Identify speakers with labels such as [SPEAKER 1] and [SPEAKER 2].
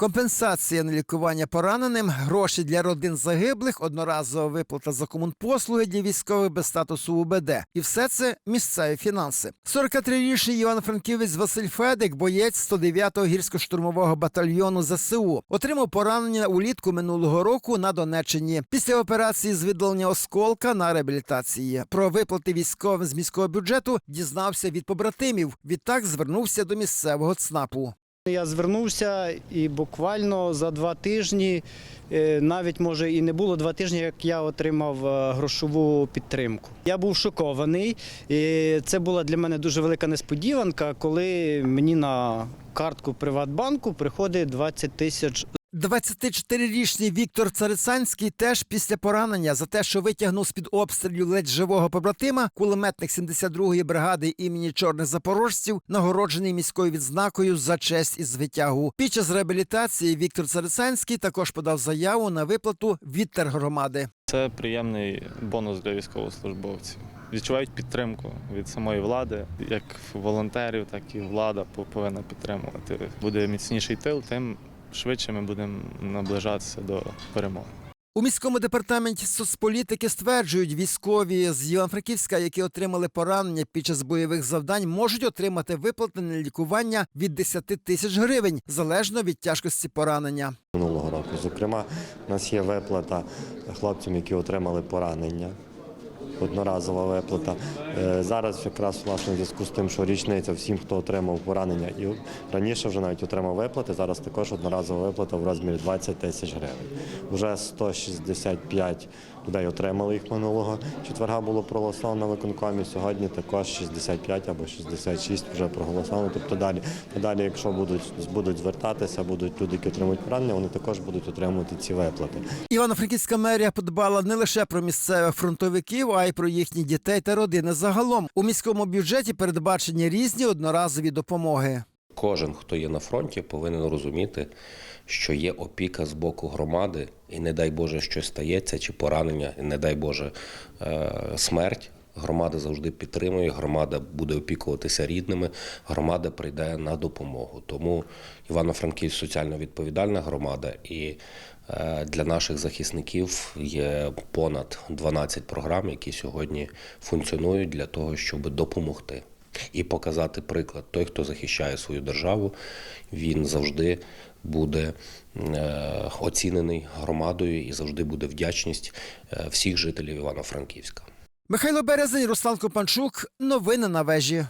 [SPEAKER 1] Компенсація на лікування пораненим, гроші для родин загиблих, одноразова виплата за комунпослуги для військових без статусу УБД. І все це місцеві фінанси. 43-річний Івано-Франківець Василь Федик, боєць 109-го гірсько-штурмового батальйону ЗСУ, отримав поранення улітку минулого року на Донеччині. Після операції з видалення осколка на реабілітації. Про виплати військовим з міського бюджету дізнався від побратимів. Відтак звернувся до місцевого ЦНАПу.
[SPEAKER 2] Я звернувся і буквально за два тижні, е, навіть може і не було два тижні, як я отримав е, грошову підтримку. Я був шокований. І це була для мене дуже велика несподіванка, коли мені на картку Приватбанку приходить 20 тисяч
[SPEAKER 1] 24-річний Віктор Царицанський теж після поранення за те, що витягнув з-під обстрілів ледь живого побратима, кулеметник 72-ї бригади імені чорних запорожців, нагороджений міською відзнакою за честь і звитягу. Під час реабілітації Віктор Царицанський також подав заяву на виплату від тергромади.
[SPEAKER 3] Це приємний бонус для військовослужбовців. Відчувають підтримку від самої влади, як волонтерів, так і влада повинна підтримувати. Буде міцніший тил, тим швидше ми будемо наближатися до перемоги.
[SPEAKER 1] У міському департаменті соцполітики стверджують, військові з Івано-Франківська, які отримали поранення під час бойових завдань, можуть отримати виплати на лікування від 10 тисяч гривень залежно від тяжкості поранення.
[SPEAKER 4] минулого року. Зокрема, у нас є виплата хлопцям, які отримали поранення. Одноразова виплата. Е, Зараз якраз власне в зв'язку з тим, що річниця всім, хто отримав поранення, і раніше вже навіть отримав виплати. Зараз також одноразова виплата в розмірі 20 тисяч гривень. Вже 165 людей отримали їх минулого четверга. Було проголосовано на виконкомі. Сьогодні також 65 або 66 вже проголосовано. Тобто далі, далі, якщо будуть будуть звертатися, будуть люди, які отримують поранення, вони також будуть отримувати ці виплати.
[SPEAKER 1] Івано-Франківська мерія подбала не лише про місцевих фронтовиків, а й про їхніх дітей та родини. Загалом у міському бюджеті передбачені різні одноразові допомоги.
[SPEAKER 5] Кожен, хто є на фронті, повинен розуміти, що є опіка з боку громади, і не дай Боже, щось стається, чи поранення, і не дай Боже е, смерть. Громада завжди підтримує, громада буде опікуватися рідними, громада прийде на допомогу. Тому Івано-Франківськ соціально відповідальна громада, і е, для наших захисників є понад 12 програм, які сьогодні функціонують для того, щоб допомогти і показати приклад. Той, хто захищає свою державу, він завжди буде е, оцінений громадою і завжди буде вдячність е, всіх жителів Івано-Франківська.
[SPEAKER 1] Михайло Березень, Руслан Копанчук. Новини на вежі.